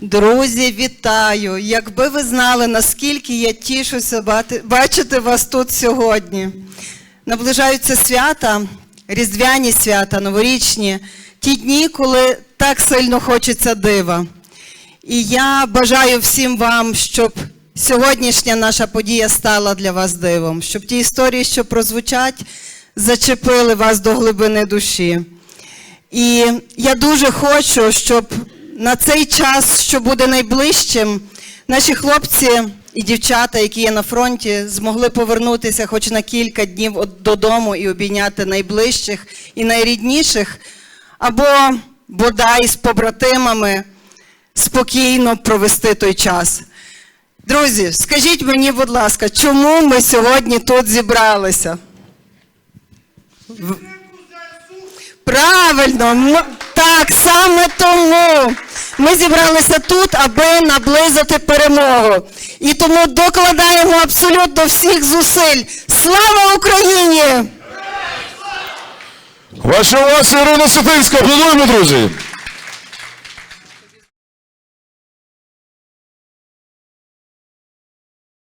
Друзі, вітаю! Якби ви знали, наскільки я тішуся бачити вас тут сьогодні. Наближаються свята, різдвяні свята, новорічні, ті дні, коли так сильно хочеться дива. І я бажаю всім вам, щоб сьогоднішня наша подія стала для вас дивом, щоб ті історії, що прозвучать, зачепили вас до глибини душі. І я дуже хочу, щоб на цей час, що буде найближчим, наші хлопці і дівчата, які є на фронті, змогли повернутися хоч на кілька днів додому і обійняти найближчих і найрідніших, або бодай з побратимами спокійно провести той час. Друзі, скажіть мені, будь ласка, чому ми сьогодні тут зібралися? Правильно, так саме тому ми зібралися тут, аби наблизити перемогу. І тому докладаємо абсолютно всіх зусиль. Слава Україні! Ваша увазі Ірина Сатинська. Аплодуємо, друзі.